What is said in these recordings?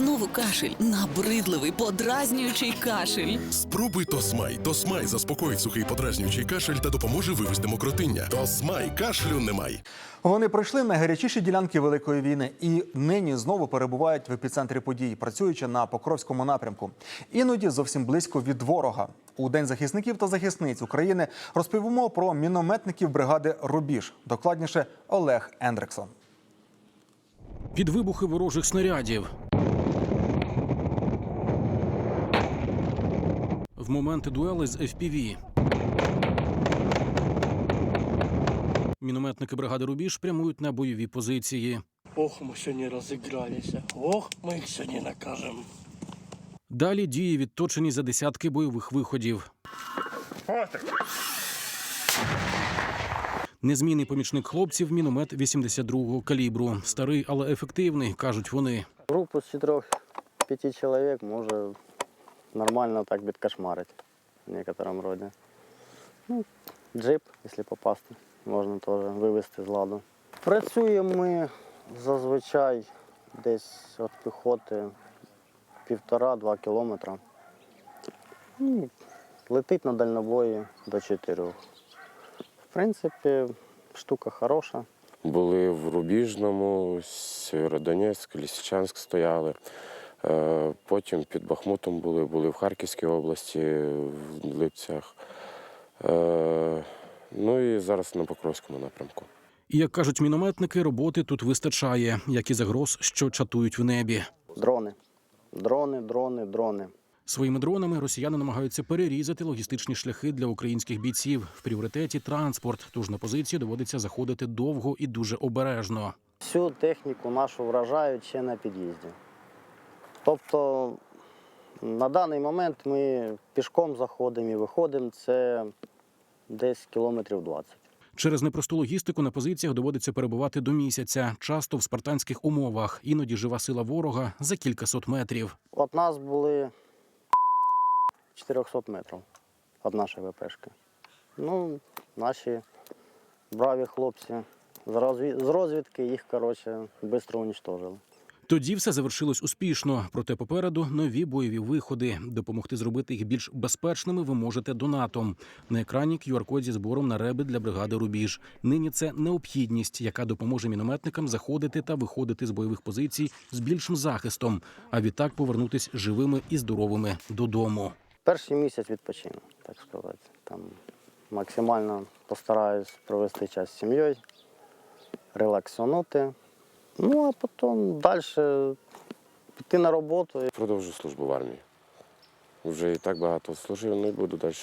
Знову кашель, набридливий, подразнюючий кашель. Спробуй Тосмай. Тосмай заспокоїть сухий подразнюючий кашель та допоможе вивести мокротиння. Тосмай кашлю немає. Вони пройшли найгарячіші ділянки великої війни і нині знову перебувають в епіцентрі подій, працюючи на Покровському напрямку. Іноді зовсім близько від ворога. У день захисників та захисниць України розповімо про мінометників бригади Рубіж. Докладніше Олег Ендрексон. під вибухи ворожих снарядів. В моменти дуели з FPV. Мінометники бригади Рубіж прямують на бойові позиції. Ох, мы сегодня разыгрались. а. Ох, мы их сегодня накажем. Далі дії відточені за десятки бойових виходів. Незмінний помічник хлопців міномет 82-го калібру. Старий, але ефективний, кажуть вони. Группу с четырех-пяти человек може нормально так відкошмарити в некотором роді. Ну, джип, якщо попасти, можна теж вивезти з ладу. Працюємо ми зазвичай десь від піхоти півтора-два кілометра. Ну, Летить на дальнобої до чотирьох. В принципі, штука хороша. Були в Рубіжному, Сєвєродонецьк, Лісичанськ стояли. Е, Потім під Бахмутом були, були в Харківській області, в Липцях. Е, Ну і зараз на Покровському напрямку. І як кажуть мінометники, роботи тут вистачає, як і загроз, що чатують в небі. Дрони. Дрони, дрони, дрони. Своїми дронами росіяни намагаються перерізати логістичні шляхи для українських бійців. В пріоритеті транспорт, тож на позиції доводиться заходити довго і дуже обережно. Всю техніку нашу вражають ще на під'їзді. Тобто на даний момент ми пішком заходимо і виходимо, це десь кілометрів 20. Через непросту логістику на позиціях доводиться перебувати до місяця, часто в спартанських умовах. Іноді жива сила ворога за кількасот метрів. От нас були 400 метрів від нашої ВПшки. Ну, наші браві хлопці з розвідки їх, коротше, швидко уничтожили. Тоді все завершилось успішно. Проте попереду нові бойові виходи. Допомогти зробити їх більш безпечними ви можете донатом. На екрані QR-код зі збором на реби для бригади Рубіж. Нині це необхідність, яка допоможе мінометникам заходити та виходити з бойових позицій з більшим захистом, а відтак повернутись живими і здоровими додому. Перший місяць відпочину, так сказати. Там максимально постараюсь провести час з сім'єю, релаксонути. Ну, а потім далі піти на роботу. Продовжу службу в армії. Вже і так багато служив, ну і буду далі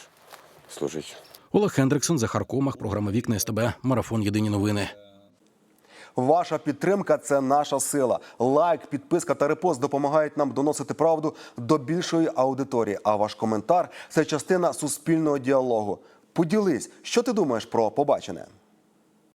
служити. Олег Хендриксон, Захар Комах, програма Вікна СТБ, Марафон Єдині новини. Ваша підтримка це наша сила. Лайк, підписка та репост допомагають нам доносити правду до більшої аудиторії. А ваш коментар це частина суспільного діалогу. Поділись, що ти думаєш про побачене.